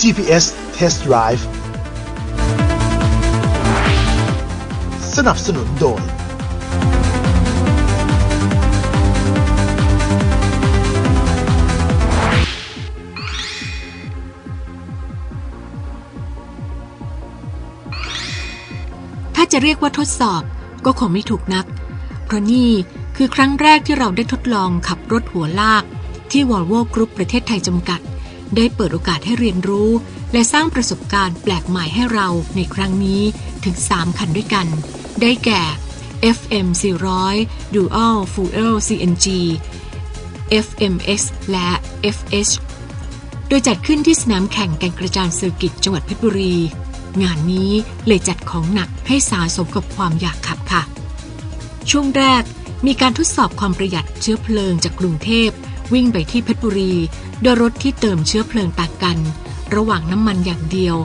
GPS Test Drive สนับสนุนโดย ถ้าจะเรียกว่าทดสอบก็คงไม่ถูกนัก เพราะนี่คือครั้งแรกที่เราได้ทดลองขับรถหัวลากที่ Volvo Group ประเทศไทยจำกัด ได้เปิดโอกาสให้เรียนรู้ และสร้างประสบการณ์แปลกใหม่ให้เราในครั้งนี้ถึง 3 คันด้วยกัน ได้แก่ FM 400 Dual Fuel CNG FMX และ FH โดยจัดขึ้นที่สนามแข่งแก่งกระจานเซอร์กิตจังหวัดเพชรบุรี งานนี้เลยจัดของหนักให้สาสมกับความอยากขับค่ะ ช่วงแรกมีการทดสอบความประหยัดเชื้อเพลิงจากกรุงเทพ วิ่งไปที่เพชรบุรีโดยรถที่เติมเชื้อเพลิงต่างกัน ระหว่างน้ำมันอย่างเดียว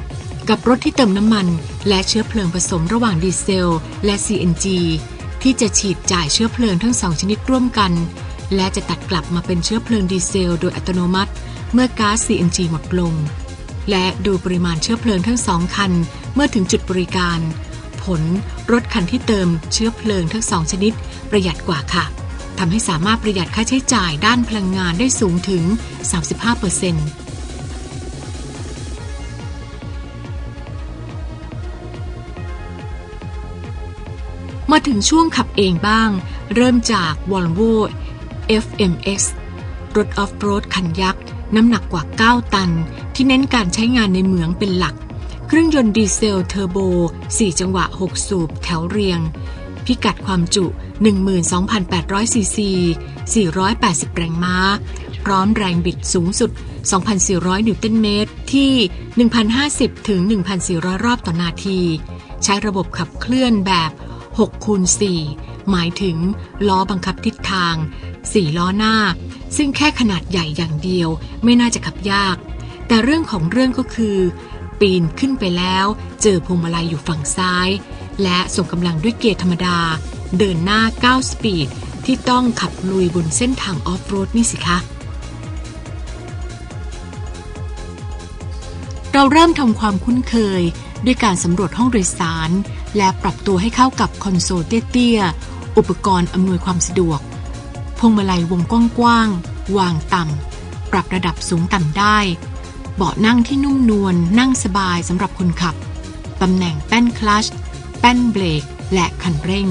กับรถที่เติมน้ำมัน และเชื้อเพลิงผสมระหว่างดีเซล และ CNG ที่จะฉีดจ่ายเชื้อเพลิงทั้งสองชนิดร่วมกัน และจะตัดกลับมาเป็นเชื้อเพลิงดีเซล โดยอัตโนมัติ เมื่อก๊าซ CNG หมดลง และดูปริมาณเชื้อเพลิงทั้งสองคัน เมื่อถึงจุดบริการ ผลรถคันที่เติมเชื้อเพลิงทั้งสองชนิด ประหยัดกว่าค่ะ ทำให้สามารถประหยัดค่าใช้จ่ายด้านพลังงานได้สูงถึง 35%มาถึงช่วงขับเองบ้าง เริ่มจาก Volvo FMX รถออฟโรดคันยักษ์ น้ำหนักกว่า 9 ตัน ที่เน้นการใช้งานในเมืองเป็นหลัก เครื่องยนต์ดีเซลเทอร์โบ 4 จังหวะ 6 สูบแถวเรียง พิกัดความจุ 12,800ซีซี 480 แรงม้า พร้อมแรงบิดสูงสุด 2,400 นิวตันเมตร ที่ 1,050 ถึง 1,400 รอบต่อนาที ใช้ระบบขับเคลื่อนแบบ6คูณ4หมายถึง ล้อบังคับทิศทาง 4 ล้อหน้า ซึ่งแค่ขนาดใหญ่อย่างเดียวไม่น่าจะขับยาก แต่เรื่องของเรื่องก็คือ ปีนขึ้นไปแล้ว เจอพวงมาลัยอยู่ฝั่งซ้าย และส่งกำลังด้วยเกียร์ธรรมดา เดินหน้า 9 สปีด ที่ต้องขับลุยบนเส้นทางออฟโรดนี่สิคะ เราเริ่มทำความคุ้นเคยด้วยการสำรวจห้องโดยสาร และปรับตัวให้เข้ากับคอนโซลเตี้ยๆ อุปกรณ์อำนวยความสะดวก พวงมาลัยวงกว้างๆ วางต่ำ ปรับระดับสูงต่ำได้ เบาะนั่งที่นุ่มนวลนั่งสบายสำหรับคนขับ ตำแหน่งแป้นคลัช ป้นเบรกและคันเร่ง ห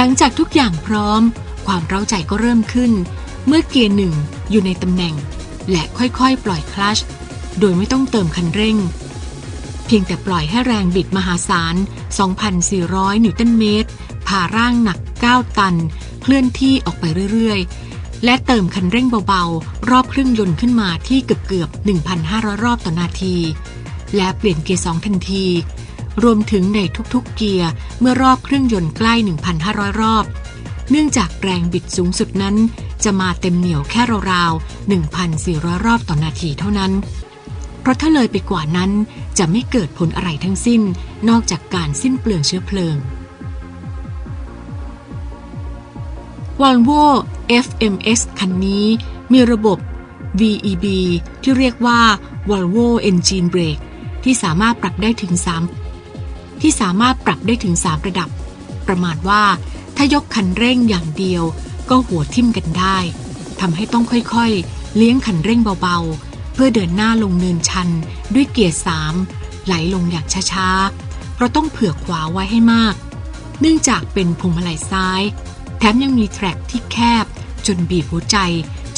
ลังจากทุกอย่างพร้อม ความเร้าใจก็เริ่มขึ้น เมื่อเกียร์หนึ่งอยู่ในตำแหน่ง และค่อยๆ ปล่อยคลัช โดยไม่ต้องเติมคันเร่ง เพียงแต่ปล่อยให้แรงบิดมหาศาล 2,400 นิวตันเมตรพาร่างหนัก 9 ตัน เคลื่อนที่ออกไปเรื่อยๆ และเติมคันเร่งเบาๆ รอบเครื่องยนต์ขึ้นมาที่เกือบๆ 1,500 รอบต่อนาที และเปลี่ยนเกียร์ 2 ทันที รวมถึงในทุกๆ เกียร์เมื่อรอบเครื่องยนต์ใกล้ 1,500 รอบ เนื่องจากแรงบิดสูงสุดนั้น จะมาเต็มเหนียวแค่ราวๆ 1,400 รอบต่อนาทีเท่านั้น เพราะถ้าเลยไปกว่านั้น จะไม่เกิดผลอะไรทั้งสิ้นนอกจากการสิ้นเปลืองเชื้อเพลิง Volvo FMX คันนี้มีระบบ VEB ที่เรียกว่า Volvo Engine Brake ที่สามารถปรับได้ถึง 3 ที่สามารถปรับได้ถึง 3 ระดับ ประมาณว่าถ้ายกคันเร่งอย่างเดียวก็หัวทิ่มกันได้ทำให้ต้องค่อยๆ เลี้ยงคันเร่งเบาๆ เพื่อเดินหน้าลงเนินชัน ด้วยเกียร์3ไหลลงอย่างช้าๆ เพราะต้องเผื่อขวาไว้ให้มาก เนื่องจากเป็นพวงมาลัยซ้าย แถมยังมีแทร็กที่แคบ จนบีบหัวใจ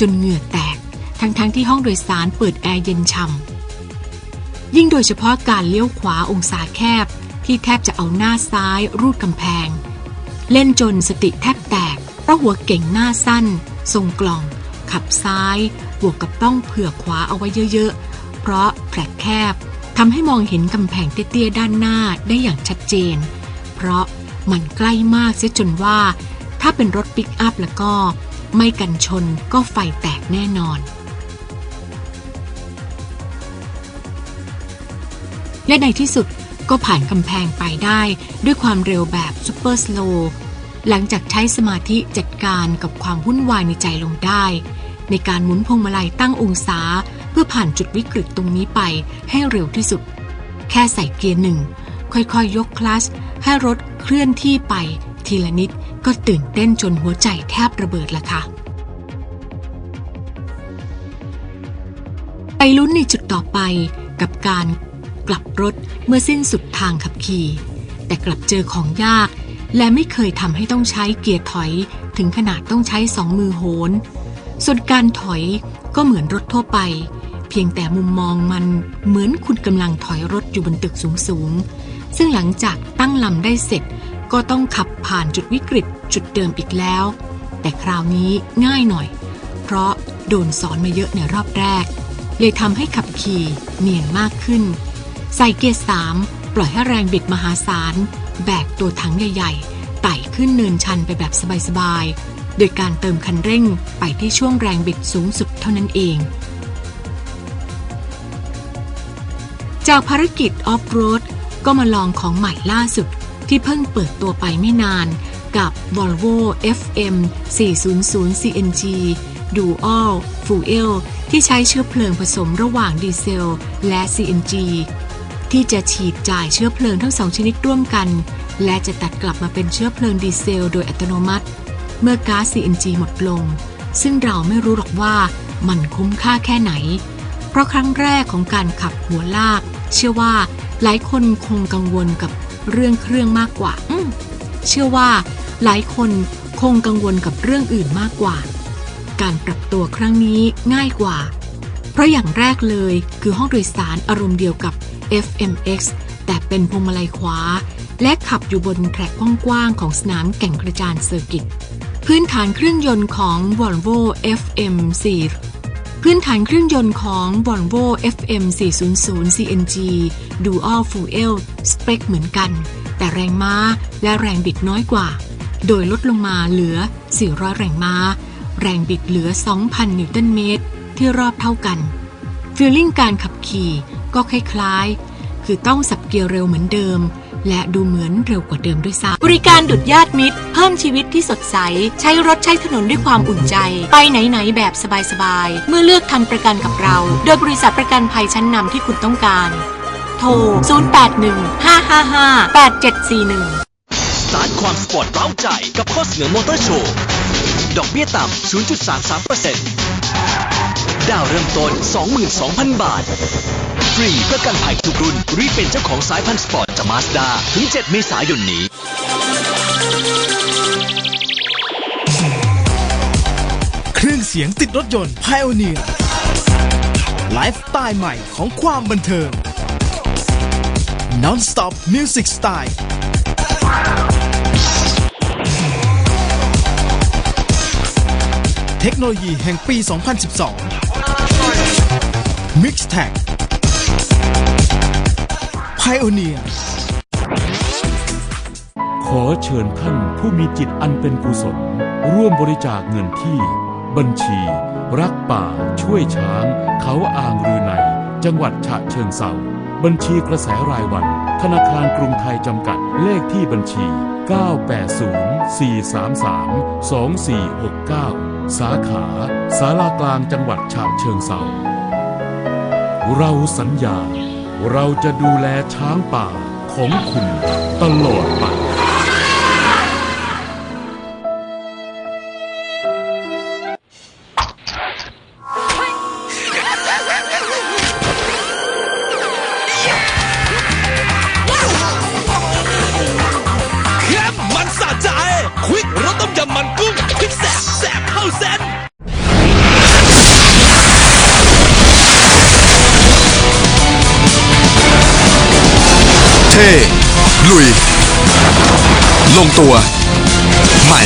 จนเหงื่อแตก ทั้งๆทที่ห้องโดยสารเปิดแอร์เย็นช่ำยิ่งโดยเฉพาะการเลี้ยวขวาองศาแคบ ที่แทบจะเอาหน้าซ้ายรูดกำแพง เล่นจนสติแทบแตกเพราะหัวเก่งหน้าสั้น ทรงกล่อง ขับซ้าย บวกกับต้องเผื่อขวาเอาไว้เยอะๆ เพราะแผลแคบทำให้มองเห็นกำแพงเตี้ยๆด้านหน้าได้อย่างชัดเจน เพราะมันใกล้มากเสียจนว่า ถ้าเป็นรถปิกอัพแล้วก็ ไม่กันชนก็ไฟแตกแน่นอน และในที่สุดก็ผ่านกำแพงไปได้ด้วยความเร็วแบบซูเปอร์สโลหลังจากใช้สมาธิจัดการกับความวุ่นวายในใจลงได้ ในการหมุนพวงมาลัยตั้งองศา เพื่อผ่านจุดวิกฤตตรงนี้ไปให้เร็วที่สุด แค่ใส่เกียร์หนึ่งค่อยๆยยกคลัชให้รถเคลื่อนที่ไป ทีละนิดก็ตื่นเต้นจนหัวใจแทบระเบิดละค่ะ ไปลุ้นในจุดต่อไปกับการกลับรถเมื่อสิ้นสุดทางขับขี่ แต่กลับเจอของยาก และไม่เคยทำให้ต้องใช้เกียร์ถอย ถึงขนาดต้องใช้สองมือโหน ส่วนการถอยก็เหมือนรถทั่วไป เพียงแต่มุมมองมันเหมือนคุณกำลังถอยรถอยู่บนตึกสูงๆ ซึ่งหลังจากตั้งลำได้เสร็จ ก็ต้องขับผ่านจุดวิกฤตจุดเดิมอีกแล้ว แต่คราวนี้ง่ายหน่อย เพราะโดนสอนมาเยอะในรอบแรก เลยทำให้ขับขี่เนียนมากขึ้น ใส่เกียร์สามปล่อยให้แรงบิดมหาศาล แบกตัวถังใหญ่ ๆไต่ขึ้นเนินชันไปแบบสบายๆ โดยการเติมคันเร่งไปที่ช่วงแรงบิดสูงสุดเท่านั้นเอง จากภารกิจออฟโรดก็มาลองของใหม่ล่าสุดที่เพิ่งเปิดตัวไปไม่นานกับ Volvo FM 400 CNG Dual Fuel ที่ใช้เชื้อเพลิงผสมระหว่างดีเซล และ CNG ที่จะฉีดจ่ายเชื้อเพลิงทั้งสองชนิดร่วมกัน และจะตัดกลับมาเป็นเชื้อเพลิงดีเซล โดยอัตโนมัติ เมื่อก๊าซ CNG หมดลง ซึ่งเราไม่รู้หรอกว่ามันคุ้มค่าแค่ไหน เพราะครั้งแรกของการขับหัวลาก เชื่อว่าหลายคนคงกังวลกับเรื่องเครื่องมากกว่า เชื่อว่าหลายคนคงกังวลกับเรื่องอื่นมากกว่า การปรับตัวครั้งนี้ง่ายกว่า เพราะอย่างแรกเลยคือห้องโดยสารอารมณ์เดียวกับ FMX แต่เป็นพวงมาลัยขวา และขับอยู่บนแทร็กกว้างๆของสนามแก่งกระจานเซอร์กิต พื้นฐานเครื่องยนต์ของ Volvo FM4 พื้นฐานเครื่องยนต์ของ Volvo FM 400 CNG Dual Fuel สเปคเหมือนกัน แต่แรงม้าและแรงบิดน้อยกว่า โดยลดลงมาเหลือ 400 แรงม้า แรงบิดเหลือ 2,000 นิวตันเมตร ที่รอบเท่ากันฟีลลิ่งการขับขี่ก็คล้ายๆ คือต้องสับเกียร์เร็วเหมือนเดิม และดูเหมือนเร็วกว่าเดิมด้วยซ้ำบริการดุดญาติมิตร เพิ่มชีวิตที่สดใส ใช้รถใช้ถนนด้วยความอุ่นใจ ไปไหน ๆ แบบสบาย ๆ เมื่อเลือกทำประกันกับเรา โดยบริษัทประกันภัยชั้นนำที่คุณต้องการ โทร 081 555 8741สารความสปอร์ตเร้าใจกับข้อเสนอมอเตอร์โชว์ ดอกเบี้ยต่ำ 0.33%ดาวเริ่มต้น 22,000 บาท ฟรีประกันภัยทุกรุ่น รีบเป็นเจ้าของสายพันธุ์สปอร์ตจากมาสด้าถึง 7 เมษายนนี้ เครื่องเสียงติดรถยนต์ Pioneer ไลฟ์สไตล์ใหม่ของความบันเทิง Non-stop Music Style เทคโนโลยีแห่งปี 2012 Mix Tag Pioneer ขอเชิญท่านผู้มีจิตอันเป็นกุศล ร่วมบริจาคเงินที่ บัญชี รักป่า ช่วยช้าง เขาอ่างรือใน จังหวัดฉะเชิงเซาบัญชีกระแสรายวัน ธนาคารกรุงไทยจำกัดเลขที่บัญชี 980-433-2469 สาขาสารากลางจังหวัดฉะเชิงเซาเราสัญญา เราจะดูแลช้างป่าของคุณตลอดไปเข้มมันสะใจ ควิกรสต้มยำมันกุ้ง ท่ ลุย ลงตัว ใหม่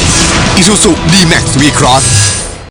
Isuzu D-Max V-Cross